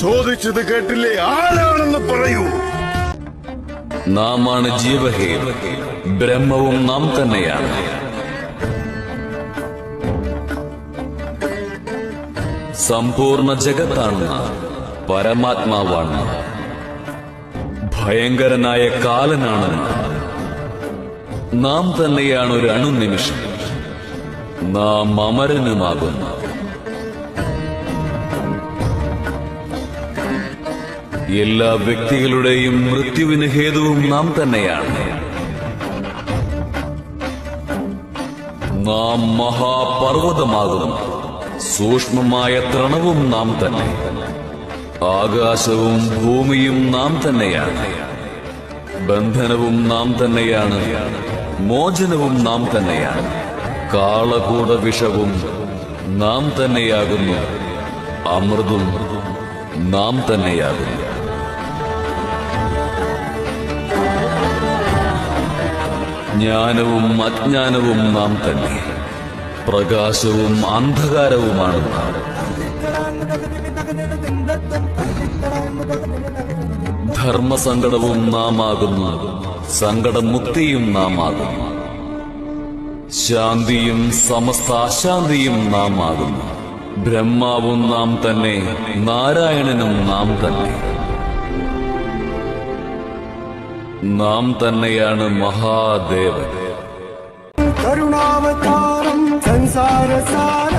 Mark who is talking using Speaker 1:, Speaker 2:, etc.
Speaker 1: ചോദിച്ചത് കേട്ടില്ലേ? ആരാണെന്ന് പറയൂ.
Speaker 2: നാമാണ് ജീവഹേ. ബ്രഹ്മവും നാം തന്നെയാണ്. സമ്പൂർണ ജഗത്താണ് പരമാത്മാവാണ്. ഭയങ്കരനായ കാലനാണ് നാം തന്നെയാണ് ഒരു അണുനിമിഷം. നാം അമരനുമാകുന്നു. എല്ലാ വ്യക്തികളുടെയും മൃത്യുവിന് ഹേതുവും നാം തന്നെയാണ്. നാം മഹാപർവതമാകുന്നു സൂക്ഷ്മമായ ത്രണവും നാം തന്നെ. ആകാശവും ഭൂമിയും നാം തന്നെയാണ്. ബന്ധനവും നാം തന്നെയാണ്. മോചനവും നാം തന്നെയാണ്. കാളകൂട വിഷവും നാം തന്നെയാകുന്നു. അമൃതും നാം തന്നെയാകുന്നു. ജ്ഞാനവും അജ്ഞാനവും നാം തന്നെ. പ്രകാശവും അന്ധകാരവുമാണ് ധർമ്മസങ്കടവും നാം ആകുന്നു സങ്കടമുക്തിയും നാം ആകുന്നു ശാന്തിയും സമസ്ത അശാന്തിയും നാം ആകുന്നു ബ്രഹ്മാവും നാം തന്നെ നാരായണനും നാം തന്നെ. നാം തന്നെയാണ് മഹാദേവൻ.
Speaker 3: കരുണാവതാരം സംസാരസാരം